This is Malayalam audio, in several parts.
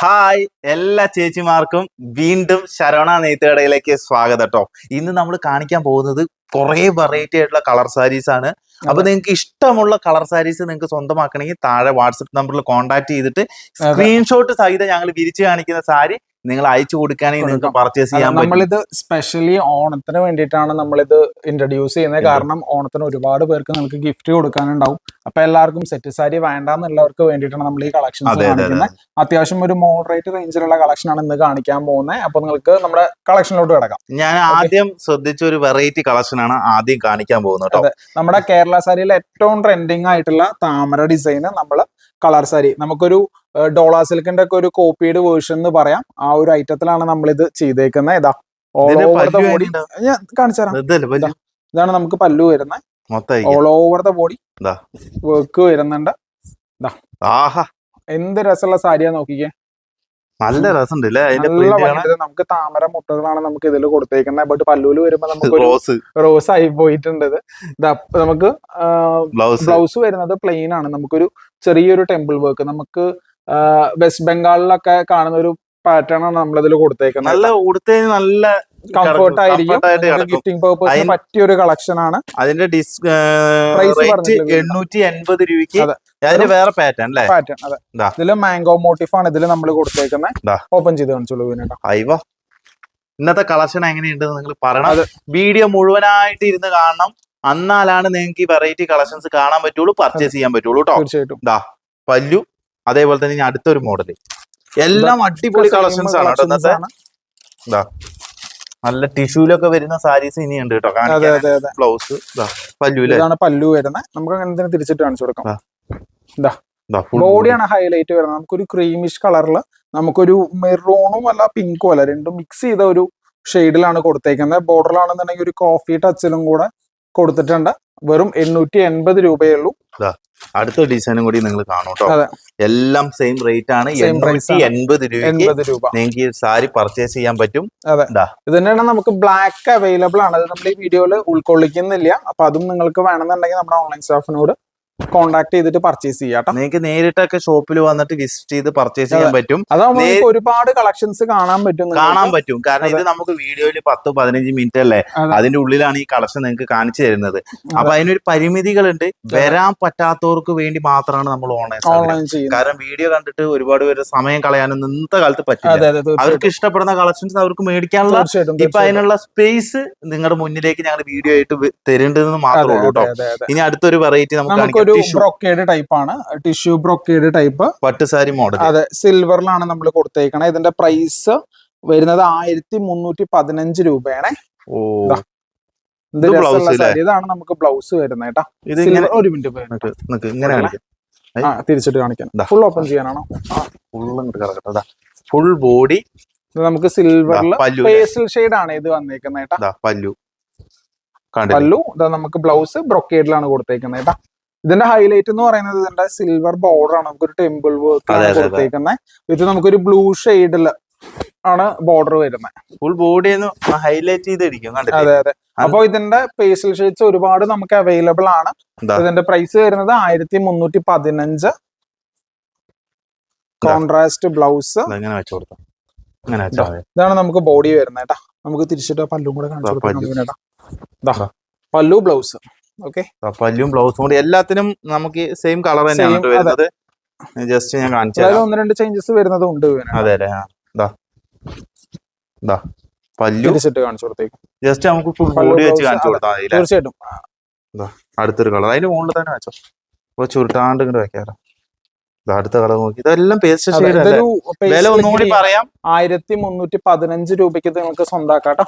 ഹായ് എല്ലാ ചേച്ചിമാർക്കും വീണ്ടും ശരവണ നെയ്ത്തുകടയിലേക്ക് സ്വാഗതം കേട്ടോ ഇന്ന് നമ്മൾ കാണിക്കാൻ പോകുന്നത് കുറേ വെറൈറ്റി ആയിട്ടുള്ള കളർ സാരീസ് ആണ്. അപ്പൊ നിങ്ങൾക്ക് ഇഷ്ടമുള്ള കളർ സാരീസ് നിങ്ങൾക്ക് സ്വന്തമാക്കണമെങ്കിൽ താഴെ വാട്സപ്പ് നമ്പറിൽ കോൺടാക്ട് ചെയ്തിട്ട് സ്ക്രീൻഷോട്ട് സഹിതം ഞങ്ങൾ വിരിച്ചു കാണിക്കുന്ന സാരി നിങ്ങൾ അയച്ചു കൊടുക്കാനേ നിങ്ങൾക്ക് പർച്ചേസ് ചെയ്യാൻ നമ്മളിത് സ്പെഷ്യലി ഓണത്തിന് വേണ്ടിയിട്ടാണ് നമ്മളിത് ഇൻട്രൊഡ്യൂസ് ചെയ്യുന്നത്. കാരണം ഓണത്തിന് ഒരുപാട് പേർക്ക് നിങ്ങൾക്ക് ഗിഫ്റ്റ് കൊടുക്കാനുണ്ടാവും. അപ്പൊ എല്ലാവർക്കും സെറ്റ് സാരി വേണ്ടാന്നുള്ളവർക്ക് വേണ്ടിയിട്ടാണ് നമ്മൾ ഈ അതെ കാണിക്കുന്നത്. അത്യാവശ്യം ഒരു മോഡറേറ്റ് റേഞ്ചിലുള്ള കളക്ഷൻ ആണ് ഇന്ന് കാണിക്കാൻ പോകുന്നത്. അപ്പൊ നിങ്ങൾക്ക് നമ്മുടെ കളക്ഷനിലോട്ട് കിടക്കാം. ഞാൻ ആദ്യം ശ്രദ്ധിച്ച ഒരു വെറൈറ്റി കളക്ഷൻ ആണ് ആദ്യം കാണിക്കാൻ പോകുന്നത് നമ്മുടെ കേരള സാരിയിൽ ഏറ്റവും ട്രെൻഡിങ് ആയിട്ടുള്ള താമര ഡിസൈന് നമ്മൾ കളർ സാരി. നമുക്കൊരു ഡോളാ സിൽക്കിന്റെ ഒക്കെ ഒരു കോപ്പീഡ് വേർഷൻ എന്ന് പറയാം. ആ ഒരു ഐറ്റത്തിലാണ് നമ്മൾ ഇത് ചെയ്തേക്കുന്നത് ഇതാ ഓൾ ഓവർ ദ ബോഡി. ഞാൻ കാണിച്ചു തരാം. ഇതാണ് നമുക്ക് പല്ലു വരുന്നത് all over the body. Work വരുന്നുണ്ട്. എന്ത് രസമുള്ള സാരിയാ നോക്കിക്കേ. നല്ല രസമുണ്ട് അല്ലേ അതിന്റെ നമുക്ക് താമര മുട്ടകളാണ് നമുക്ക് ഇതിൽ കൊടുത്തേക്കുന്നത് ബട്ട് പല്ലൂൽ വരുമ്പോ നമുക്ക് റോസ് റോസ് ആയി പോയിട്ടുണ്ട് നമുക്ക് ബ്ലൗസ് വരുന്നത് പ്ലെയിൻ ആണ്. നമുക്കൊരു ചെറിയൊരു ടെമ്പിൾ വർക്ക് നമുക്ക് വെസ്റ്റ് ബംഗാളിലൊക്കെ കാണുന്ന ഒരു പാറ്റേൺ ആണ് നമ്മൾ ഇതിൽ കൊടുത്തേക്കുന്നത് നല്ല ഉടുത്തതിന് നല്ല കംഫർട്ട് ആയിരിക്കും. ഗിഫ്റ്റിംഗ് പേർപ്പസിന് പറ്റിയ ഒരു കളക്ഷൻ ആണ്. അതിന്റെ പ്രൈസ് റേറ്റ് എണ്ണൂറ്റി എൺപത് രൂപയ്ക്ക്. അതെ. വേറെ പാറ്റേൺ അല്ലേ? പാറ്റേൺ അതെ. ദാ. ഇതിൽ മാംഗോ മോട്ടീഫ് ആണ് ഇതിൽ നമ്മൾ കൊടുത്തേക്കുന്നത് ഓപ്പൺ ചെയ്ത് കാണിച്ചോളൂ അയവ ഇന്നത്തെ കളക്ഷൻ എങ്ങനെയുണ്ടെന്ന് നിങ്ങൾ പറയണം. വീഡിയോ മുഴുവനായിട്ട് ഇരുന്ന് കാണണം. അന്നാലാണ് നിങ്ങൾക്ക് ഈ വെറൈറ്റി കളക്ഷൻസ് കാണാൻ പറ്റുള്ളൂ പർച്ചേസ് ചെയ്യാൻ പറ്റുള്ളൂ കേട്ടോ തീർച്ചയായിട്ടും. പല്ലു. അതേപോലെ തന്നെ അടുത്തൊരു മോഡൽ എല്ലാം അടിപൊളി കളക്ഷൻസ് ആണ് കേട്ടോ ഇന്നത്തെ. ആണ്. നല്ല ടിഷ്യൂലൊക്കെ വരുന്ന സാരീസ് ഇനിയുണ്ട് കേട്ടോ. ബ്ലൗസ്. പല്ലു പല്ലു വരുന്നത് നമുക്ക് അങ്ങനെ തന്നെ തിരിച്ചിട്ട് കാണിച്ചു കൊടുക്കാം. ബോഡിയാണ് ഹൈലൈറ്റ് വരുന്നത് നമുക്കൊരു ക്രീമിഷ് കളറിൽ നമുക്കൊരു മെറൂണും അല്ല പിങ്കും അല്ല രണ്ടും മിക്സ് ചെയ്ത ഒരു ഷെയ്ഡിലാണ് കൊടുത്തേക്കുന്നത് ബോർഡറിലാണെന്നുണ്ടെങ്കിൽ ഒരു കോഫി ടച്ചിലും കൂടെ കൊടുത്തിട്ടുണ്ട്. വെറും എണ്ണൂറ്റി എൺപത് രൂപയേ ഉള്ളൂ. അടുത്ത ഡിസൈനും കൂടി നിങ്ങൾ കാണും കേട്ടോ എല്ലാം സെയിം റേറ്റ് ആണ്. Same price എണ്ണൂറ്റി ആണ്. എൺപത് രൂപയ്ക്ക് എൺപത് രൂപ. നിങ്ങൾക്ക് ഈ സാരി പർച്ചേസ് ചെയ്യാൻ പറ്റും. ഇത് തന്നെയാണ് നമുക്ക് ബ്ലാക്ക് അവൈലബിൾ ആണ്. അത് നമ്മൾ ഈ വീഡിയോയിൽ ഉൾക്കൊള്ളിക്കുന്നില്ല. അപ്പൊ അതും നിങ്ങൾക്ക് വേണമെന്നുണ്ടെങ്കിൽ നമ്മുടെ ഓൺലൈൻ സ്റ്റാഫിനോട് കോൺടാക്ട് ചെയ്തിട്ട് പർച്ചേസ് ചെയ്യാട്ടോ നിങ്ങൾക്ക് നേരിട്ടൊക്കെ ഷോപ്പിൽ വന്നിട്ട് വിസിറ്റ് ചെയ്ത് പർച്ചേസ് ചെയ്യാൻ പറ്റും. അതാവുമ്പോൾ നമുക്ക് ഒരുപാട് കളക്ഷൻസ് കാണാൻ പറ്റും കാണാൻ പറ്റും. കാരണം ഇത് നമുക്ക് വീഡിയോയിൽ പത്ത് പതിനഞ്ച് മിനിറ്റ് അല്ലേ? അതെ. അതിന്റെ ഉള്ളിലാണ് ഈ കളക്ഷൻ നിങ്ങൾക്ക് കാണിച്ചു തരുന്നത്. അപ്പൊ അതിനൊരു പരിമിതികളുണ്ട്. വരാൻ പറ്റാത്തവർക്ക് വേണ്ടി മാത്രമാണ് നമ്മൾ ഓൺലൈൻ കാരണം വീഡിയോ കണ്ടിട്ട് ഒരുപാട് പേര് സമയം കളയാനൊന്നും ഇന്നത്തെ കാലത്ത് പറ്റില്ല. അവർക്ക് ഇഷ്ടപ്പെടുന്ന കളക്ഷൻസ് അവർക്ക് മേടിക്കാനുള്ള ഇപ്പൊ അതിനുള്ള സ്പേസ് നിങ്ങളുടെ മുന്നിലേക്ക് ഞങ്ങൾ വീഡിയോ ആയിട്ട് തരേണ്ടതെന്ന് മാത്രമേ ഉള്ളൂ കേട്ടോ. ഇനി അടുത്തൊരു വെറൈറ്റി നമുക്ക് നമുക്കൊരു ബ്രോക്കേഡ് ടൈപ്പ് ആണ്. ടിഷ്യൂ ബ്രോക്കേഡ് ടൈപ്പ് പട്ടുസാരി മോഡൽ അതെ സിൽവറിലാണ് നമ്മൾ കൊടുത്തേക്കണേ. ഇതിന്റെ പ്രൈസ് വരുന്നത് ആയിരത്തി മുന്നൂറ്റി പതിനഞ്ച് രൂപയാണ് ഇതാണ് നമുക്ക് ബ്ലൗസ് വരുന്നത് കേട്ടോ. ഒരു മിനിറ്റ് ഇങ്ങനെ തിരിച്ചിട്ട് കാണിക്കാം. ഫുൾ ഓപ്പൺ ചെയ്യാനാണോ? ഫുൾ ഇങ്ങോട്ട് കിടക്കട്ടെ ഫുൾ ബോഡി നമുക്ക് സിൽവറിൽ ഷെയ്ഡ് ആണ് ഇത് വന്നേക്കുന്നത് കേട്ടോ. പല്ലു. പല്ലു. ഇതാ നമുക്ക് ബ്ലൗസ് ബ്രൊക്കേഡിലാണ് കൊടുത്തേക്കുന്നത് കേട്ടോ. ഇതിന്റെ ഹൈലൈറ്റ് എന്ന് പറയുന്നത് ഇതിന്റെ സിൽവർ ബോർഡർ ആണ്. നമുക്കൊരു ടെമ്പിൾ വർക്ക്. കൊടുത്തേക്കുന്നത് ഇത് നമുക്കൊരു ബ്ലൂ ഷെയ്ഡിൽ ആണ് ബോർഡർ വരുന്നത് ഫുൾ ബോഡി ഹൈലൈറ്റ് ചെയ്തിരിക്കും അതെ അതെ. അപ്പൊ ഇതിന്റെ പേസൽ ഷെയ്ഡ്സ് ഒരുപാട് നമുക്ക് അവൈലബിൾ ആണ്. ഇതിന്റെ പ്രൈസ് വരുന്നത് ആയിരത്തി മുന്നൂറ്റി പതിനഞ്ച് കോൺട്രാസ്റ്റ് ബ്ലൗസ് ഇതാണ് നമുക്ക് ബോഡി വരുന്നത് കേട്ടാ. നമുക്ക് തിരിച്ചിട്ട് പല്ലും കൂടെ കാണിച്ചു കൊടുക്കാം. പല്ലു. ബ്ലൗസ് ഓക്കെ പല്ലും ബ്ലൗസും കൂടി എല്ലാത്തിനും നമുക്ക് സെയിം കളർ തന്നെയാണ് വരുന്നത്. ജസ്റ്റ് ഞാൻ കാണിച്ചു ഒന്ന് രണ്ട് ചേഞ്ചസ് വരുന്നതും ഉണ്ട്. അതെ അല്ലേ? പല്ലു. കാണിച്ചു കൊടുത്തേക്കും. ജസ്റ്റ് നമുക്ക് ഫുൾ പല്ലു ബോഡി വെച്ച് blouse, കാണിച്ചു അതെ. കൊടുത്താൽ മതി തീർച്ചയായിട്ടും. അടുത്തൊരു കളർ. അതിന്റെ മുകളിൽ തന്നെ വെച്ചോ. അപ്പൊ ചുരുട്ടാണ്ട് ഇങ്ങോട്ട് വെക്കാറ അടുത്ത കളർ നോക്കി. ഇതെല്ലാം പേസ്റ്റ് ഷെയ്ഡ് വില ഒന്നുകൂടി പറയാം. ആയിരത്തി മുന്നൂറ്റി പതിനഞ്ച് രൂപയ്ക്ക് നിങ്ങൾക്ക് സ്വന്തമാക്കാട്ടോ.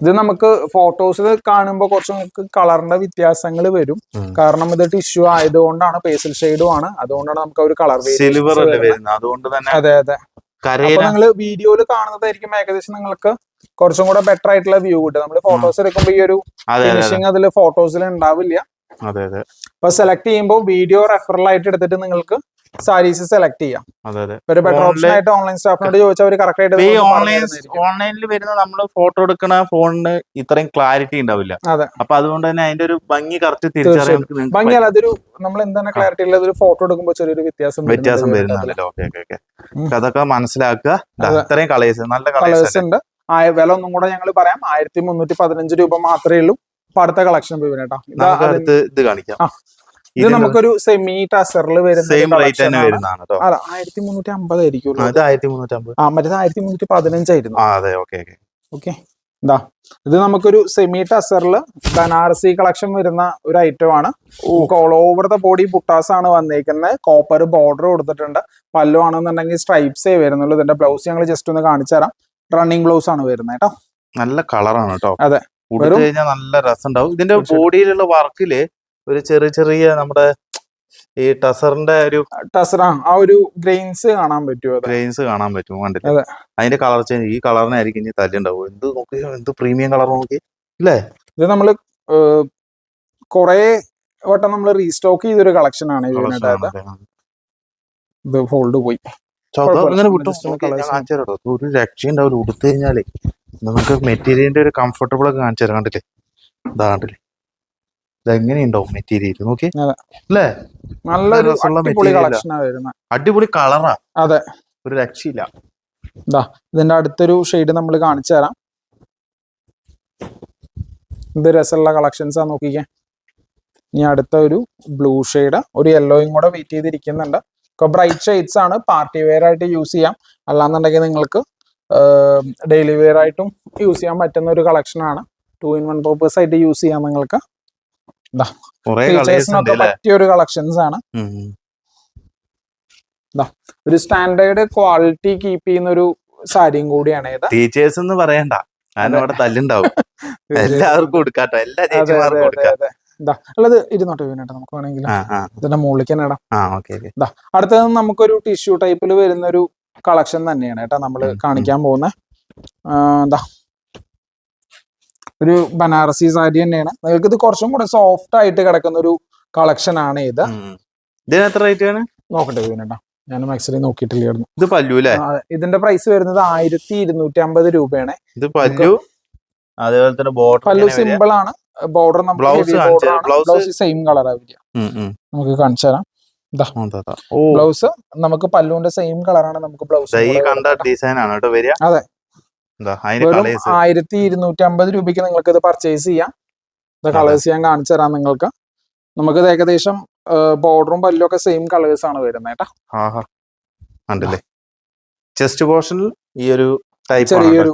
ഇത് നമുക്ക് ഫോട്ടോസിൽ കാണുമ്പോൾ കുറച്ച് നമുക്ക് കളറിന്റെ വ്യത്യാസങ്ങൾ വരും. കാരണം ഇത് ടിഷ്യൂ ആയതുകൊണ്ടാണ് പേസൽ ഷെയ്ഡും ആണ്. അതുകൊണ്ടാണ് നമുക്ക് ഒരു കളർ സിൽവർ അതുകൊണ്ട് തന്നെ അതെ അതെ. അപ്പൊ നിങ്ങൾ വീഡിയോയിൽ കാണുന്നതായിരിക്കും ഏകദേശം നിങ്ങൾക്ക് കുറച്ചും കൂടെ ബെറ്റർ ആയിട്ടുള്ള വ്യൂ കിട്ടും നമ്മൾ ഫോട്ടോസ് എടുക്കുമ്പോൾ ഈ ഒരു ഫിനിഷിങ് അതിൽ ഫോട്ടോസിൽ ഉണ്ടാവില്ല. അപ്പൊ സെലക്ട് ചെയ്യുമ്പോൾ വീഡിയോ റെഫറൽ ആയിട്ട് എടുത്തിട്ട് നിങ്ങൾക്ക് സാരീസ് സെലക്ട് ചെയ്യാം. ഒരു ബെറ്റർ ഓപ്ഷൻ ആയിട്ട് ഓൺലൈൻ സ്റ്റാഫിനോട് ചോദിച്ചാൽ അവർ കറക്റ്റ് ആയിട്ട് ഓൺലൈൻ ഓൺലൈനിൽ വരുന്ന നമ്മൾ ഫോട്ടോ എടുക്കണ ഫോണിന് ഇത്രയും ക്ലാരിറ്റി ഉണ്ടാവില്ല. അപ്പൊ അതുകൊണ്ട് തന്നെ അതിന്റെ ഒരു ഭംഗി കറക്റ്റ് തിരിച്ചറിയാൻ ഭംഗി അല്ല അതൊരു നമ്മൾ എന്താണ് ക്ലാരിറ്റി ഉള്ളത്? ഒരു ഫോട്ടോ എടുക്കുമ്പോൾ ചെറിയൊരു വ്യത്യാസം വ്യത്യാസം. വരുന്നുണ്ടല്ലോ. ഓക്കെ ഓക്കെ ഓക്കെ ഉം. അതൊക്കെ മനസ്സിലാക്കുക. ഇത്രയും കളേഴ്സ് നല്ല കളേഴ്സ് ഉണ്ട്. ആ വില ഒന്നും കൂടെ ഞങ്ങൾ പറയാം. ആയിരത്തി മുന്നൂറ്റി പതിനഞ്ച് രൂപ മാത്രമേ ഉള്ളൂ. അടുത്ത കളക്ഷൻ പോയി കേട്ടോ. ഇതാ കാണിക്കാം. ഇത് നമുക്കൊരു സെമി ടസറിൽ വരുന്ന സെയിം റേറ്റ് തന്നെ വരുന്നതാണ് കേട്ടോ അല്ല ആയിരത്തി മുന്നൂറ്റി അമ്പത് ആയിരിക്കും അത് ആയിരത്തി മുന്നൂറ്റമ്പത് ആ മറ്റേത് ആയിരത്തി മുന്നൂറ്റി പതിനഞ്ചായിരുന്നു അതെ ഓക്കെ ഓക്കെ. ഓക്കെ. ഇതാ ഇത് നമുക്കൊരു സെമി ടസറിൽ ബനാറസി കളക്ഷൻ വരുന്ന ഒരു ഐറ്റം ആണ്. ഓൾ ഓവർ ദ ബോഡി പുട്ടാസ് ആണ് വന്നേക്കുന്നത് കോപ്പർ ബോർഡർ കൊടുത്തിട്ടുണ്ട്. പല്ലു ആണെന്നുണ്ടെങ്കിൽ സ്ട്രൈപ്സേ വരുന്നുള്ളൂ. ഇതിന്റെ ബ്ലൗസ് ഞങ്ങൾ ജസ്റ്റ് ഒന്ന് കാണിച്ചു തരാം. റണ്ണിങ് ബ്ലൗസ് ആണ് വരുന്നത് കേട്ടോ നല്ല കളറാണ് കേട്ടോ അതെ. കഴിഞ്ഞാൽ നല്ല രസം ഉണ്ടാവും ഇതിന്റെ ബോഡിയിലുള്ള വർക്കിൽ ഒരു ചെറിയ ചെറിയ നമ്മുടെ ഈ ടസറിന്റെ ഒരു ടസർ ആ ഒരു ഗ്രെയിൻസ് കാണാൻ പറ്റുമോ ഗ്രെയിൻസ് കാണാൻ പറ്റും കണ്ടില്ല? അതെ. അതിന്റെ കളർ ചേഞ്ച് ഈ കളറിനായിരിക്കും ഇനി തല്ലുണ്ടാവും എന്ത് നോക്കി എന്ത് പ്രീമിയം കളർ നോക്കി ഇത് നമ്മൾ കൊറേ വട്ടം നമ്മൾ റീസ്റ്റോക്ക് ചെയ്തൊരു കളക്ഷൻ ആണ് ഇത് ഫോൾഡ് പോയി. ഇങ്ങനെ വിട്ടു. Just ഒന്ന് നോക്കി ഞാൻ colours കാണിച്ചു തരാം കേട്ടോ. ഒരു രക്ഷയുണ്ടാവില്ല കഴിഞ്ഞാലേ നമുക്ക് മെറ്റീരിയലിന്റെ ഒരു കംഫർട്ടബിൾ ഒക്കെ കാണിച്ചു തരാം കണ്ടില്ലേ? ഇതാ കണ്ടില്ലേ? ഇതെങ്ങനെയുണ്ടാവും മെറ്റീരിയൽ നോക്കി. അല്ലേ? നല്ലൊരു രസമുള്ള അടിപൊളി കളറാ. അതെ. ഒരു രക്ഷയില്ല. ഇതിന്റെ അടുത്തൊരു ഷെയ്ഡ് നമ്മൾ കാണിച്ചു തരാം. ഇത് രസമുള്ള കളക്ഷൻസാ നോക്കിക്കേ. ഇനി അടുത്ത ഒരു ബ്ലൂ ഷെയ്ഡ്. ഒരു യെല്ലോയും കൂടെ വെയിറ്റ് ചെയ്തിരിക്കുന്നുണ്ട്. ഒക്കെ ബ്രൈറ്റ് ഷെയ്ഡ്സ് ആണ്. പാർട്ടി വെയർ ആയിട്ട് യൂസ് ചെയ്യാം. അല്ലാന്നുണ്ടെങ്കിൽ നിങ്ങൾക്ക് ഡെയിലി വെയർ ആയിട്ടും യൂസ് ചെയ്യാൻ പറ്റുന്ന ഒരു കളക്ഷൻ ആണ് ടു ഇൻ വൺ പർപ്പസ് ആയിട്ട് യൂസ് ചെയ്യാം നിങ്ങൾക്ക്. ടീച്ചേഴ്സിനൊക്കെ പറ്റിയ ഒരു കളക്ഷൻസ് ആണ്. ഒരു സ്റ്റാൻഡേർഡ് ക്വാളിറ്റി കീപ്പ് ചെയ്യുന്ന ഒരു സാരിയും കൂടിയാണ് ഇത് ടീച്ചേഴ്സ് എന്ന് പറയണ്ട. അവിടെ തല്ലുണ്ടാവും. എല്ലാവർക്കും കൊടുക്കാട്ടോ. എല്ലാ ചേച്ചിമാർക്കും കൊടുക്കാം. ഇതാ അല്ലത് ഇരുന്നോട്ടെ വീണേട്ടാ നമുക്ക് വേണമെങ്കിൽ ഇതിന്റെ മുകളിലേക്ക് തന്നെ ഇടാം. ഓക്കെ അടുത്തത് നമുക്കൊരു ടിഷ്യൂ ടൈപ്പിൽ വരുന്ന ഒരു കളക്ഷൻ തന്നെയാണ് കേട്ടോ നമ്മൾ. കാണിക്കാൻ പോകുന്ന. എന്താ ഒരു ബനാറസി സാരി തന്നെയാണ്. നിങ്ങൾക്ക് ഇത് കുറച്ചും കൂടെ സോഫ്റ്റ് ആയിട്ട് കിടക്കുന്ന ഒരു കളക്ഷൻ ആണ് ഇത്. ഇതിന് എത്ര റേറ്റ് ആണ്? നോക്കട്ടെ വീണേട്ടാ ഞാൻ മാക്സിമം നോക്കിയിട്ടില്ലായിരുന്നു. ഇത് പല്ലു അല്ലേ? ഇതിന്റെ പ്രൈസ് വരുന്നത് ആയിരത്തി ഇരുന്നൂറ്റി അമ്പത് രൂപയാണ്. ഇത് പല്ലു? അതേപോലെ തന്നെ ബോർഡർ പല്ലു സിമ്പിൾ ആണ്. ബോർഡർ ബ്ലൗസ് സെയിം കളർ ആവില്ല നമുക്ക് കാണിച്ചു തരാം. ബ്ലൗസ് നമുക്ക് പല്ലുവിന്റെ സെയിം കളറാണ് നമുക്ക് ബ്ലൗസ് ഡിസൈൻ ആണ് കേട്ടോ അതെ. വെറും ആയിരത്തി ഇരുന്നൂറ്റി അമ്പത് രൂപയ്ക്ക് നിങ്ങൾക്ക് ഇത് പർച്ചേസ് ചെയ്യാം ഇത് കളേഴ്സ് ഞാൻ കാണിച്ചു തരാം നിങ്ങൾക്ക്. നമുക്ക് ഇത് ഏകദേശം ബോർഡറും പല്ലും ഒക്കെ സെയിം കളേഴ്സ് ആണ് വരുന്നത് കേട്ടോ. ചെസ്റ്റ് പോർഷനിൽ ഈ ഒരു ചെറിയൊരു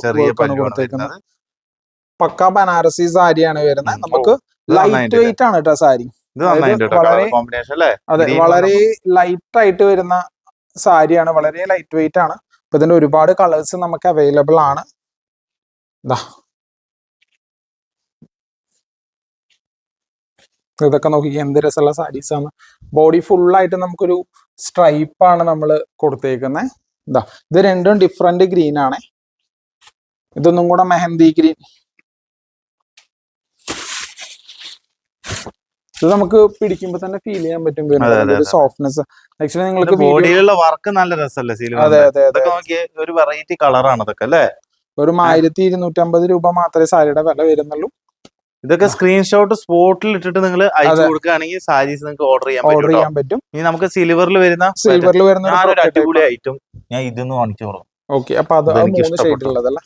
പക്ക ബനാറസി സാരിയാണ് വരുന്നത്. നമുക്ക് ലൈറ്റ് വെയിറ്റ് ആണ് കേട്ടോ സാരി വളരെ- അതെ വളരെ ലൈറ്റ് ആയിട്ട് വരുന്ന സാരിയാണ് വളരെ ലൈറ്റ് വെയിറ്റ് ആണ്. അപ്പൊ ഇതിന്റെ ഒരുപാട് കളേഴ്സ് നമുക്ക് അവൈലബിൾ ആണ്. ദാ. ഇതൊക്കെ നോക്കി എന്ത് രസമുള്ള ആണ്. ബോഡി ഫുൾ ആയിട്ട് നമുക്കൊരു സ്ട്രൈപ്പ് ആണ് നമ്മൾ കൊടുത്തേക്കുന്നത് ഇതാ ഇത് രണ്ടും ഡിഫറെന്റ് ഗ്രീൻ ആണ്. ഇതൊന്നും കൂടെ മെഹന്തി ഗ്രീൻ ഇത് നമുക്ക് പിടിക്കുമ്പോൾ തന്നെ ഫീൽ ചെയ്യാൻ പറ്റും സോഫ്റ്റ്നെസ് ആക്ച്വലി നിങ്ങൾക്ക് ബോഡിയിലുള്ള വർക്ക് നല്ല രസമല്ലേ അതെ അതെ അതെ. ഒരു വെറൈറ്റി കളറാണ് ഇതൊക്കെ അല്ലേ? ഒരു ആയിരത്തി ഇരുന്നൂറ്റമ്പത് രൂപ മാത്രമേ സാരിയുടെ വില വരുന്നുള്ളൂ. ഇതൊക്കെ സ്ക്രീൻഷോട്ട് സ്പോട്ടിൽ ഇട്ടിട്ട് നിങ്ങൾ അയച്ചു. കൊടുക്കുകയാണെങ്കിൽ സാരീസ് നിങ്ങൾക്ക് ഓർഡർ ചെയ്യാൻ ഓർഡർ. ചെയ്യാൻ പറ്റും. ഇനി നമുക്ക് സിൽവറിൽ വരുന്ന സിൽവറിൽ വരുന്ന അടിപൊളി ഐറ്റം ഞാൻ ഇതൊന്ന് കാണിച്ചു കൊടുക്കും ഓക്കെ അപ്പൊ അത് മൂന്ന് ഷെയ്ഡ്. ഉള്ളതല്ലേ.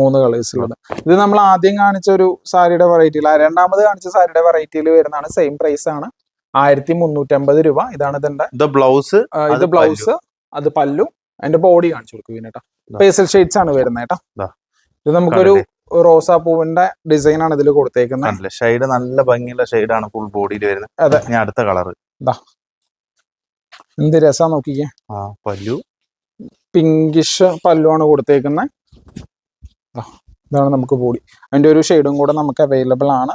മൂന്ന് കളേഴ്സ് ഉള്ളത്. ഇത് നമ്മൾ ആദ്യം കാണിച്ച ഒരു സാരിയുടെ വെറൈറ്റിയിൽ രണ്ടാമത് കാണിച്ച സാരിയുടെ വെറൈറ്റിയിൽ വരുന്നതാണ് സെയിം പ്രൈസ് ആണ്. ആയിരത്തി മുന്നൂറ്റമ്പത് രൂപ. ഇതാണ് ഇതിന്റെ ഇത് ബ്ലൗസ് ഇത് ബ്ലൗസ് അത് പല്ലു. അതിന്റെ ബോഡി കാണിച്ചു കൊടുക്കും ഇതിനേട്ടാ. പേസൽ ഷെയ്ഡ്സ് ആണ് വരുന്നത് കേട്ടോ. ഇത് നമുക്കൊരു റോസാ പൂവിന്റെ ഡിസൈൻ ആണ് ഇതിൽ കൊടുത്തേക്കുന്നത് ഷെയ്ഡ് നല്ല ഭംഗിയുള്ള ഷെയ്ഡ് ആണ് ഫുൾ ബോഡിയിൽ വരുന്നത് അതെ. ഞാൻ അടുത്ത കളർ എന്ത് രസാ നോക്കിക്കേ. പല്ലു. പിങ്കിഷ് പല്ലു ആണ് കൊടുത്തേക്കുന്നത് ഇതാണ് നമുക്ക് ബോഡി അതിന്റെ ഒരു ഷെയ്ഡും കൂടെ നമുക്ക് അവൈലബിൾ ആണ്.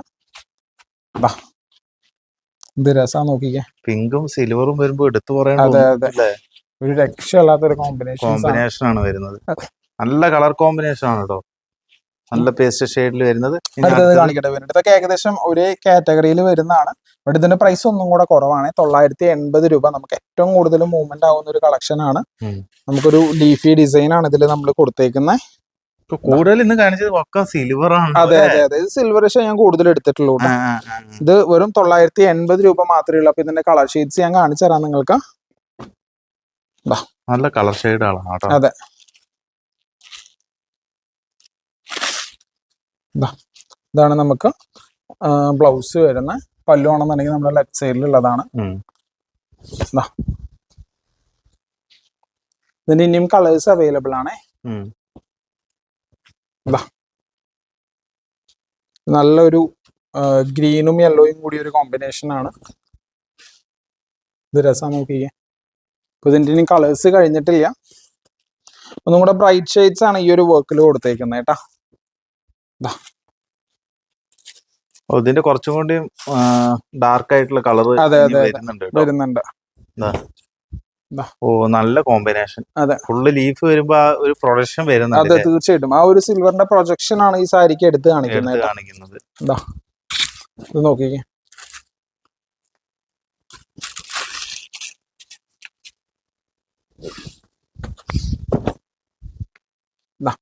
എന്ത് രസാ നോക്കിക്കേ. പിങ്കും സിൽവറും വരുമ്പോ എടുത്തു അതെ പറയേണ്ട അതെ ഒരു രക്ഷയില്ലാത്ത ഒരു കോമ്പിനേഷൻ കോമ്പിനേഷൻ ആണ് വരുന്നത്. നല്ല കളർ കോമ്പിനേഷൻ ആണ് കേട്ടോ നല്ല പേസ്റ്റ് ഷെയ്ഡിൽ വരുന്നത്. അടുത്തത് കാണിക്കട്ടെ. ഇതൊക്കെ ഏകദേശം ഒരേ കാറ്റഗറിയിൽ വരുന്നതാണ്. ബട്ട് ഇതിന്റെ പ്രൈസ് ഒന്നും കൂടെ കുറവാണ്. തൊള്ളായിരത്തി എൺപത് രൂപ. നമുക്ക് ഏറ്റവും കൂടുതൽ മൂവ്മെന്റ് ആവുന്ന ഒരു കളക്ഷൻ ആണ്. നമുക്കൊരു ലീഫി ഡിസൈൻ ആണ് ഇതിൽ നമ്മൾ കൊടുത്തേക്കുന്നത് കൂടുതൽ ഇന്ന് കാണിച്ചത് ഒക്കെ സിൽവർ ആണ്. അതെ അതെ അതെ. ഇത് സിൽവർ ഞാൻ കൂടുതൽ എടുത്തിട്ടുള്ളൂ. ഇത് വെറും തൊള്ളായിരത്തി എൺപത് രൂപ മാത്രമേ ഉള്ളൂ. അപ്പൊ ഇതിന്റെ കളർ ഷെയ്ഡ്സ് ഞാൻ കാണിച്ചു തരാം നിങ്ങൾക്ക്. നല്ല കളർ ഷെയ്ഡ് ആണ് അതെ. ഇതാണ് നമുക്ക് ബ്ലൗസ് വരുന്ന പല്ലു ആണെന്നുണ്ടെങ്കിൽ നമ്മുടെ ലെഫ്റ്റ് സൈഡിലുള്ളതാണ് ഇതിന്റെ ഇതിന് ഇനിയും കളേഴ്സ് അവൈലബിൾ ആണ്. നല്ലൊരു ഗ്രീനും യെല്ലോയും കൂടി ഒരു കോമ്പിനേഷൻ ആണ്. ഇത് രസം നോക്കി അപ്പൊ ഇതിന്റെ ഇനി കളേഴ്സ് കഴിഞ്ഞിട്ടില്ല. ഒന്നും കൂടെ ബ്രൈറ്റ് ഷെയ്ഡ്സ് ആണ് ഈ ഒരു വർക്കിൽ കൊടുത്തേക്കുന്നത് കേട്ടാ. ഇതിന്റെ കുറച്ചും കൂടി ഡാർക്ക് ആയിട്ടുള്ള കളർ. വരുന്നുണ്ട് വരുന്നുണ്ട്. ഓ നല്ല കോമ്പിനേഷൻ അതെ. ഫുള്ള് ലീഫ് വരുമ്പോ ആ ഒരു പ്രൊഡക്ഷൻ അതെ തീർച്ചയായിട്ടും. ആ ഒരു സിൽവറിന്റെ പ്രൊജക്ഷൻ ആണ് ഈ സാരിക്ക് എടുത്ത് കാണിക്കുന്നത്. കാണിക്കുന്നത്. ഇത് നോക്കിക്കേ.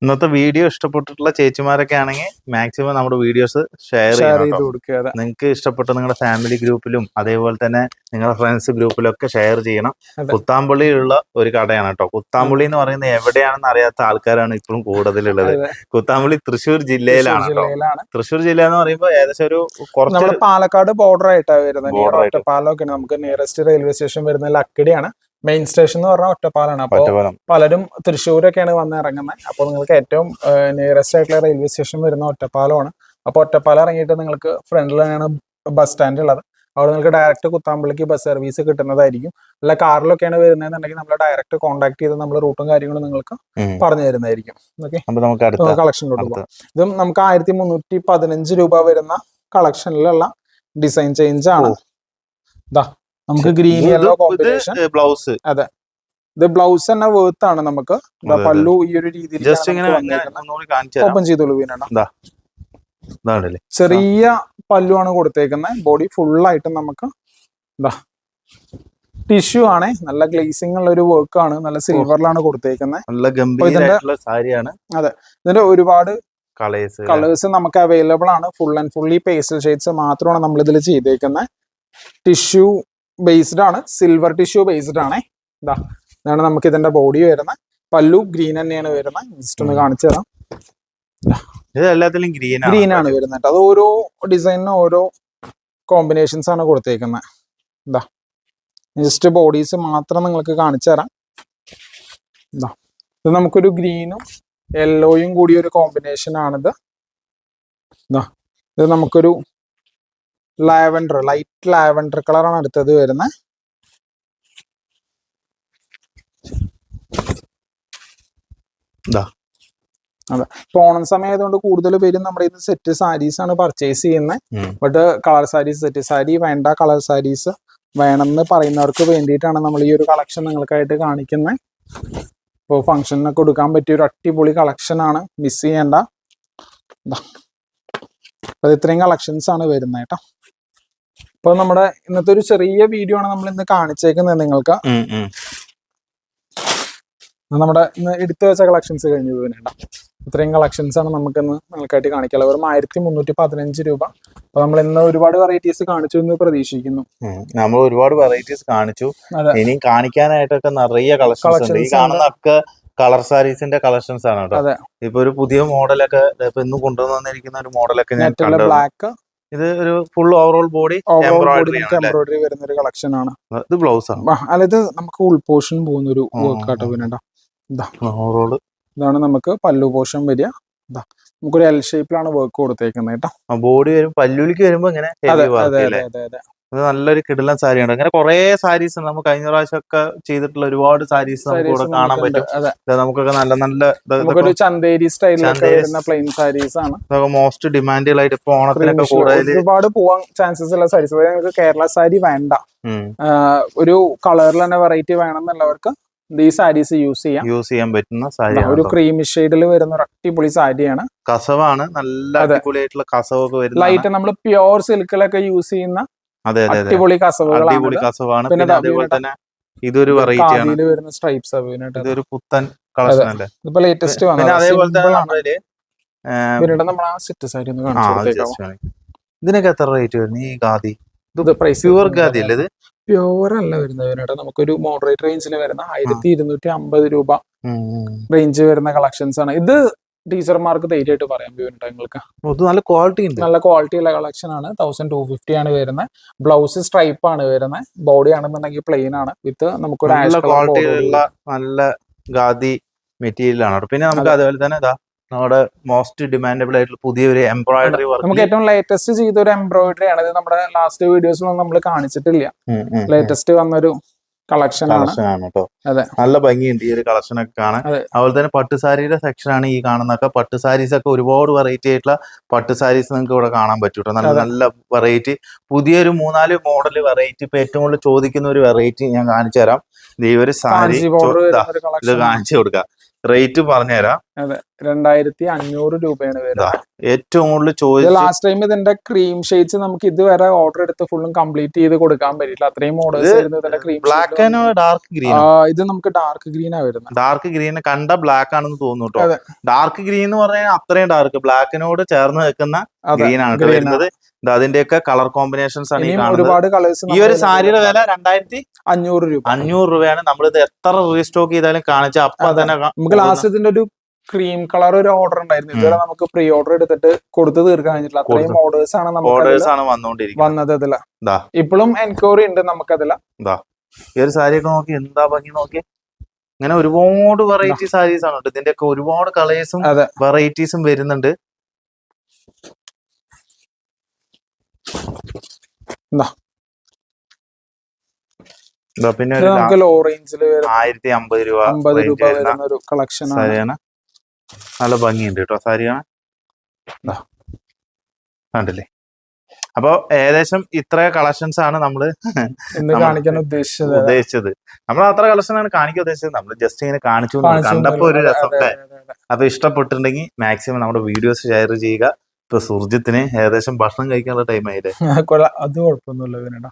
ഇന്നത്തെ വീഡിയോ ഇഷ്ടപ്പെട്ടിട്ടുള്ള ചേച്ചിമാരൊക്കെ ആണെങ്കിൽ മാക്സിമം നമ്മുടെ വീഡിയോസ് ഷെയർ ചെയ്ത് കൊടുക്കുക നിങ്ങൾക്ക് ഇഷ്ടപ്പെട്ട നിങ്ങളുടെ ഫാമിലി ഗ്രൂപ്പിലും അതേപോലെ തന്നെ നിങ്ങളുടെ ഫ്രണ്ട്സ് ഗ്രൂപ്പിലും ഒക്കെ ഷെയർ ചെയ്യണം. കുത്താമ്പള്ളിയിലുള്ള ഒരു കടയാണ് കേട്ടോ കുത്താമ്പള്ളി എന്ന് പറയുന്നത് എവിടെയാണെന്ന് അറിയാത്ത ആൾക്കാരാണ് ഇപ്പോഴും കൂടുതലുള്ളത്. കുത്താമ്പള്ളി തൃശ്ശൂർ ജില്ലയിലാണ് തൃശ്ശൂർ കേട്ടോ തൃശ്ശൂർ ജില്ല എന്ന് പറയുമ്പോൾ ഏകദേശം ഒരു കുറച്ച് പാലക്കാട് ബോർഡർ ആയിട്ടാണ് വരുന്നത്. ഒറ്റപ്പാലമൊക്കെ നമുക്ക് നിയറസ്റ്റ് റെയിൽവേ സ്റ്റേഷൻ വരുന്ന ലക്കിടിയാണ്. മെയിൻ സ്റ്റേഷൻ എന്ന് പറഞ്ഞാൽ ഒറ്റപ്പാലാണ്. അപ്പോൾ പലരും തൃശ്ശൂരൊക്കെയാണ് വന്ന് ഇറങ്ങുന്നത് അപ്പോൾ നിങ്ങൾക്ക് ഏറ്റവും നിയറസ്റ്റ് ആയിട്ടുള്ള റെയിൽവേ സ്റ്റേഷൻ വരുന്ന ഒറ്റപ്പാലമാണ്. അപ്പോൾ ഒറ്റപ്പാലം ഇറങ്ങിയിട്ട് നിങ്ങൾക്ക് ഫ്രണ്ടിൽ തന്നെയാണ് ബസ് സ്റ്റാൻഡ് ഉള്ളത്. അവിടെ നിങ്ങൾക്ക് ഡയറക്റ്റ് കുത്താമ്പള്ളിക്ക് ബസ് സർവീസ് കിട്ടുന്നതായിരിക്കും. അല്ല കാറിലൊക്കെയാണ് വരുന്നതെന്നുണ്ടെങ്കിൽ നമ്മൾ ഡയറക്റ്റ് കോൺടാക്ട് ചെയ്ത് നമ്മൾ റൂട്ടും കാര്യങ്ങളും നിങ്ങൾക്ക് പറഞ്ഞു തരുന്നതായിരിക്കും. ഓക്കെ കളക്ഷൻ കളക്ഷനിലോട്ട് പോകാം ഇതും നമുക്ക് ആയിരത്തി മുന്നൂറ്റി പതിനഞ്ച് രൂപ വരുന്ന കളക്ഷനിലുള്ള ഡിസൈൻ ചേഞ്ച് ആണ്. ഇതാ നമുക്ക് ഗ്രീൻ യെല്ലോ കോമ്പിനേഷൻ ബ്ലൗസ് അതെ. ഇത് ബ്ലൗസ് തന്നെ വേർത്ത് ആണ് നമുക്ക്. അതെ, അതെ. പല്ലു ഈ ഒരു രീതിയിൽ ജസ്റ്റ് ഇങ്ങനെ ഓപ്പൺ ചെയ്തോളൂ വീണ ചെറിയ പല്ലു ആണ് കൊടുത്തേക്കുന്നത് ബോഡി ഫുള്ളായിട്ട് ആയിട്ട് നമുക്ക് എന്താ ടിഷ്യൂ ആണ്. നല്ല ഗ്ലേസിംഗ് ഉള്ള ഒരു വർക്ക് ആണ്. നല്ല സിൽവറിലാണ് കൊടുത്തേക്കുന്നത് നല്ല ഗംഭീരമായിട്ടുള്ള സാരിയാണ്. ഇതിന്റെ ഒരുപാട് കളേഴ്സ് കളേഴ്സ് നമുക്ക് അവൈലബിൾ ആണ്. Full and fully pastel shades മാത്രമാണ് നമ്മൾ ഇതിൽ ചെയ്തേക്കുന്നത് ടിഷ്യൂ ബേസ്ഡ് ആണ്. സിൽവർ ടിഷ്യൂ ബേസ്ഡ് ആണ്. ഇതാ ഇതാണ് നമുക്ക് ഇതിന്റെ ബോഡി വരുന്നത്. പല്ലു ഗ്രീൻ തന്നെയാണ് വരുന്നത്. ജസ്റ്റ് ഒന്ന് കാണിച്ചു തരാം. ഇത് എല്ലാത്തിലും ഗ്രീൻ ഗ്രീൻ ആണ് വരുന്നത്. അത് ഓരോ ഡിസൈനിനും ഓരോ കോമ്പിനേഷൻസ് ആണ് കൊടുത്തേക്കുന്നത്. ഇതാ ജസ്റ്റ് ബോഡീസ് മാത്രം നിങ്ങൾക്ക് കാണിച്ചു തരാം. ഇതാ ഇത് നമുക്കൊരു ഗ്രീനും യെല്ലോയും കൂടി ഒരു കോമ്പിനേഷൻ ആണിത്. ഇതാ ഇത് നമുക്കൊരു ലാവൻഡർ ലൈറ്റ് ലാവൻഡർ കളറാണ് അടുത്തത് വരുന്നത് അതെ. ഓണം സമയം ആയതുകൊണ്ട് കൂടുതൽ പേരും നമ്മുടെ ഇന്ന് സെറ്റ് സാരീസ് ആണ് പർച്ചേസ് ചെയ്യുന്നത്. But colour saris set sari വേണ്ട കളർ സാരീസ് വേണമെന്ന് പറയുന്നവർക്ക് വേണ്ടിയിട്ടാണ് നമ്മൾ ഈ ഒരു കളക്ഷൻ നിങ്ങൾക്കായിട്ട് കാണിക്കുന്നത് ഇപ്പോൾ ഫംഗ്ഷനൊക്കെ കൊടുക്കാൻ പറ്റിയ ഒരു അടിപൊളി കളക്ഷൻ ആണ്. മിസ് ചെയ്യേണ്ട. അത് ഇത്രയും കളക്ഷൻസ് ആണ് വരുന്നത് കേട്ടോ അപ്പോൾ നമ്മുടെ ഇന്നത്തെ ഒരു ചെറിയ വീഡിയോ ആണ് നമ്മൾ ഇന്ന് കാണിച്ചേക്കുന്നത് നിങ്ങൾക്ക്. നമ്മുടെ ഇന്ന് എടുത്തു വെച്ച കളക്ഷൻസ് കഴിഞ്ഞു വേണ്ട ഇത്രയും കളക്ഷൻസ് ആണ് നമുക്ക് ഇന്ന് നിങ്ങൾക്കായിട്ട് കാണിക്കാനുള്ളത്. വെറും ആയിരത്തി മുന്നൂറ്റി പതിനഞ്ച് രൂപ. അപ്പൊ നമ്മൾ ഇന്ന് ഒരുപാട് വെറൈറ്റീസ് കാണിച്ചു എന്ന് പ്രതീക്ഷിക്കുന്നു. നമ്മൾ ഒരുപാട് വെറൈറ്റീസ് കാണിച്ചു. ഇനിയും കാണിക്കാനായിട്ടൊക്കെ നിറയെ കളക്ഷൻസ് ഈ കളർ സാരീസിന്റെ കളക്ഷൻസ് ആണ് കേട്ടോ. ഇപ്പൊ ഒരു പുതിയ മോഡലൊക്കെ ഇപ്പൊ ഇന്ന് കൊണ്ടുവന്നിരിക്കുന്ന ഒരു മോഡലൊക്കെ ഞാൻ ബ്ലാക്ക് ഇത് ഒരു ഫുൾ ഓവറോൾ ബോഡി എംബ്രോയിഡറി വരുന്ന ഒരു കളക്ഷൻ ആണ് ഇത് ബ്ലൗസ് ആണ്. ഇത് നമുക്ക് ഉൾപോഷൻ പോകുന്ന ഒരു വർക്ക് ആട്ടോ. പിന്നെ ഓവറോൾ ഇതാണ് നമുക്ക് പല്ലു പോഷൻ വരിക. നമുക്കൊരു എൽ ഷേപ്പിലാണ് വർക്ക് കൊടുത്തേക്കുന്നത് കേട്ടോ ബോഡി വരും പല്ലുലിക്ക് വരുമ്പോ ഇങ്ങനെ അതെ അതെ അതെ. ഇത് നല്ലൊരു കിടിലൻ സാരിയാണ്. അങ്ങനെ കുറെ സാരീസ് നമുക്ക് കഴിഞ്ഞ പ്രാവശ്യം ഒക്കെ ചെയ്തിട്ടുള്ള ഒരുപാട് സാരീസ് നമുക്ക് ഇവിടെ കാണാൻ. പറ്റും. നമുക്കൊക്കെ നല്ല നല്ല ചന്തേരി സ്റ്റൈലിലൊക്കെ പ്ലെയിൻ സാരീസ് ആണ്. ഇതൊക്കെ മോസ്റ്റ് ഡിമാൻഡുകളായിട്ട് ഇപ്പൊ ഓണത്തിനൊക്കെ കൂടുതൽ ഒരുപാട് പോവാൻ ചാൻസസ് ഉള്ള സാരീസ് നിങ്ങൾക്ക് കേരള സാരി വേണ്ട. ഒരു കളറിൽ തന്നെ വെറൈറ്റി വേണം എന്നുള്ളവർക്ക് ഈ സാരീസ് യൂസ് ചെയ്യാം. യൂസ് ചെയ്യാൻ പറ്റുന്ന സാരി സാരിയാണ് ഒരു ക്രീം ക്രീമി ഷെയ്ഡിൽ വരുന്ന ഒരു അടിപൊളി സാരിയാണ്. കസവാണ്. നല്ല അതെ. അടിപൊളിയായിട്ടുള്ള കസവൊക്കെ വരുന്നത് ലൈറ്റ് നമ്മൾ പ്യോർ സിൽക്കിലൊക്കെ യൂസ് ചെയ്യുന്ന അതെ അതെ അടിപൊളി കസവുകളാണ് അടിപൊളി കസവാണ്. പിന്നെ അതേപോലെ തന്നെ ഇതൊരു വെറൈറ്റി ആണ്. വരുന്ന സ്ട്രൈപ്സ് ഇതൊരു പുത്തൻ കളക്ഷൻ അല്ലേ ഇതിപ്പോ ലേറ്റസ്റ്റ് പിന്നെ അതേപോലെ തന്നെ പിന്നീട് നമ്മൾ ആ സെറ്റ് സാരി ഒന്ന് കാണിച്ചു. ഇതിനൊക്കെ എത്ര റേറ്റ് വരുന്നു ഈ ഗാദി ഇത് പ്രൈസ് പ്യുവർ ഗാദി അല്ലേ ഇത്? പ്യുവർ അല്ല വരുന്നത് ഇതിനായിട്ട് നമുക്കൊരു മോഡറേറ്റ് റേഞ്ചിൽ വരുന്ന ആയിരത്തി ഇരുന്നൂറ്റി അമ്പത് രൂപ. റേഞ്ച് വരുന്ന കളക്ഷൻസ് ആണ്. ഇത് ടീച്ചർമാർക്ക് ധൈര്യമായിട്ട് പറയാം നിങ്ങൾക്ക് ഓ, ഇത് നല്ല ക്വാളിറ്റി ഉണ്ട്. നല്ല ക്വാളിറ്റി ഉള്ള കളക്ഷൻ ആണ്. തൗസൻഡ് ടു ഫിഫ്റ്റി ആണ് വരുന്നത് ബ്ലൗസ് സ്ട്രൈപ്പ് ആണ് വരുന്നത് ബോഡി ആണെന്നുണ്ടെങ്കിൽ പ്ലെയിൻ ആണ്. വിത്ത് നമുക്കൊരു നല്ല ക്വാളിറ്റി ഉള്ള നല്ല ഗാദി മെറ്റീരിയൽ ആണ്. പിന്നെ നമുക്ക് അതുപോലെ തന്നെ ഇതാ നമ്മുടെ മോസ്റ്റ് ഡിമാൻഡബിൾ ആയിട്ടുള്ള പുതിയൊരു എംബ്രോയിഡറി നമുക്ക് ഏറ്റവും ലേറ്റസ്റ്റ് ചെയ്ത ഒരു എംബ്രോയിഡറി ആണ്. ഇത് നമ്മുടെ ലാസ്റ്റ് വീഡിയോസിലൊന്നും നമ്മൾ കാണിച്ചിട്ടില്ല. ലേറ്റസ്റ്റ് വന്നൊരു കളക്ഷൻ ആണ്. കേട്ടോ. നല്ല ഭംഗിയുണ്ട് ഈ ഒരു കളക്ഷൻ ഒക്കെ കാണാൻ. അതുപോലെ തന്നെ പട്ടുസാരിയുടെ സെക്ഷൻ ആണ് ഈ കാണുന്നൊക്കെ പട്ടു സാരീസ് ഒക്കെ ഒരുപാട് വെറൈറ്റി ആയിട്ടുള്ള പട്ടു സാരീസ് നിങ്ങൾക്ക് ഇവിടെ കാണാൻ പറ്റും കേട്ടോ നല്ല. നല്ല വെറൈറ്റി പുതിയൊരു മൂന്നാൽ മോഡൽ വെറൈറ്റി ഇപ്പൊ ഏറ്റവും കൂടുതൽ ചോദിക്കുന്ന ഒരു വെറൈറ്റി ഞാൻ കാണിച്ചു തരാം ഈ ഒരു സാരി ഇത് കാണിച്ചു കൊടുക്കാം. റേറ്റ് പറഞ്ഞുതരാം. രണ്ടായിരത്തി അഞ്ഞൂറ് രൂപയാണ് വരുന്നത് ഏറ്റവും കൂടുതൽ ചോദിച്ചത് ലാസ്റ്റ് ടൈം ഇതിന്റെ ക്രീം ഷെയ്ഡ്സ് നമുക്ക് ഇതുവരെ ഓർഡർ എടുത്ത് ഫുള്ളും കംപ്ലീറ്റ് ചെയ്ത് കൊടുക്കാൻ പറ്റില്ല അത്രയും മോഡൽസ് ബ്ലാക്ക് ഡാർക്ക് ഗ്രീൻ ഇത് നമുക്ക് ഡാർക്ക് ഗ്രീൻ ആ വരുന്നത്. ഡാർക്ക് ഗ്രീൻ കണ്ട ബ്ലാക്ക് ആണെന്ന് തോന്നുന്നു കേട്ടോ ഡാർക്ക് ഗ്രീൻ എന്ന് പറഞ്ഞാൽ അത്രയും ഡാർക്ക് ബ്ലാക്കിനോട് ചേർന്ന് നിൽക്കുന്ന അതെ ഗ്രീൻ ആണ് വരുന്നത്. ഇത് അതിന്റെയൊക്കെ കളർ കോമ്പിനേഷൻസ് ആണ് ഈ ഒരുപാട് കളേഴ്സ് ഈ ഒരു സാരിയുടെ വില രണ്ടായിരത്തി അഞ്ഞൂറ് രൂപ. അഞ്ഞൂറ് രൂപയാണ്. നമ്മളിത് എത്ര റീസ്റ്റോക്ക് ചെയ്താലും കാണിച്ച അപ്പൊ. തന്നെ നമുക്ക് ലാസ്റ്റ് ഇതിന്റെ ഒരു ക്രീം കളർ ഒരു ഓർഡർ ഉണ്ടായിരുന്നു. ഇതുവരെ നമുക്ക് പ്രീ ഓർഡർ എടുത്തിട്ട് കൊടുത്ത് തീർക്കാൻ കഴിഞ്ഞിട്ടില്ല. അത്രയും ഓർഡേഴ്സ് ആണ് നമുക്ക് ഓർഡേഴ്സ് ആണ് വന്നോണ്ടിരിക്കുന്നത്. വന്നത് അതില. ഇപ്പോഴും എൻക്വയറി ഉണ്ട് നമുക്കതിൽ ഈ ഒരു സാരിയൊക്കെ നോക്കി എന്താ ഭംഗി നോക്കി. ഇങ്ങനെ ഒരുപാട് വെറൈറ്റി സാരീസ് ആണ് ഇതിന്റെ ഒക്കെ ഒരുപാട് കളേഴ്സും വെറൈറ്റീസും വരുന്നുണ്ട്. ഇതാ പിന്നെ നമുക്ക് ലോ റേഞ്ചിൽ വരുന്ന ആയിരത്തി അമ്പത് രൂപ അമ്പത് രൂപ വരുന്ന ഒരു കളക്ഷൻ ആണ്. സാരിയാണ്. നല്ല ഭംഗിയുണ്ട് കേട്ടോ സാരിയാണ്. കണ്ടില്ലേ? അപ്പൊ ഏകദേശം ഇത്ര കളക്ഷൻസ് ആണ് നമ്മൾ കാണിക്കാൻ ഉദ്ദേശിച്ചത്. ഉദ്ദേശിച്ചത്. നമ്മൾ അത്ര കളക്ഷൻ ആണ് കാണിക്കാൻ ഉദ്ദേശിച്ചത്. നമ്മൾ ജസ്റ്റ് ഇങ്ങനെ കാണിച്ചു കണ്ടപ്പോ ഒരു. രസം. അപ്പൊ ഇഷ്ടപ്പെട്ടിട്ടുണ്ടെങ്കിൽ മാക്സിമം നമ്മുടെ വീഡിയോസ് ഷെയർ ചെയ്യുക. ഇപ്പൊ സുർജിത്തിന് ഏകദേശം ഭക്ഷണം കഴിക്കാനുള്ള ടൈം ആയില്ലേ? അതെ. കുഴപ്പമൊന്നുമില്ല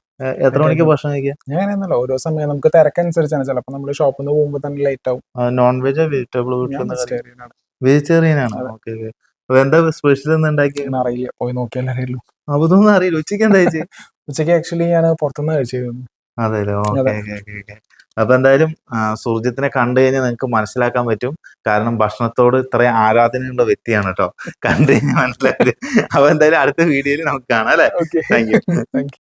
എത്ര മണിക്ക് ഭക്ഷണം കഴിക്കുക? ഞാൻ എന്നല്ല ഓരോ സമയം നമുക്ക് തിരക്കനുസരിച്ചാണ്. ചിലപ്പോൾ നമ്മൾ ഷോപ്പിൽ നിന്ന് പോകുമ്പോൾ തന്നെ ലേറ്റ് ആവും. നോൺ വെജോ വെജിറ്റബിൾ വെജിറ്റേറിയൻ ആണ്. ഓക്കെ എന്താ സ്പെഷ്യൽ എന്ന് ഉണ്ടാക്കി അറിയില്ല പോയി നോക്കിയാലേ അറിയുള്ളൂ. അതൊന്നും അറിയില്ല. ഉച്ചയ്ക്ക് എന്താ ഉച്ചയ്ക്ക് ആക്ച്വലി ഞാൻ പുറത്തുനിന്ന് കഴിച്ചിരുന്നു അതെ. ഓക്കെ ഓക്കെ ഓക്കെ അപ്പൊ എന്തായാലും സുർജിത്തിനെ കണ്ടു കഴിഞ്ഞാൽ നിങ്ങൾക്ക് മനസ്സിലാക്കാൻ പറ്റും. കാരണം ഭക്ഷണത്തോട് ഇത്രയും ആരാധനയുള്ള വ്യക്തിയാണ് കേട്ടോ കണ്ടു കഴിഞ്ഞാൽ മനസ്സിലായത് അപ്പൊ എന്തായാലും അടുത്ത വീഡിയോയിൽ നമുക്ക് കാണാം അല്ലെ? Okay thank you thank you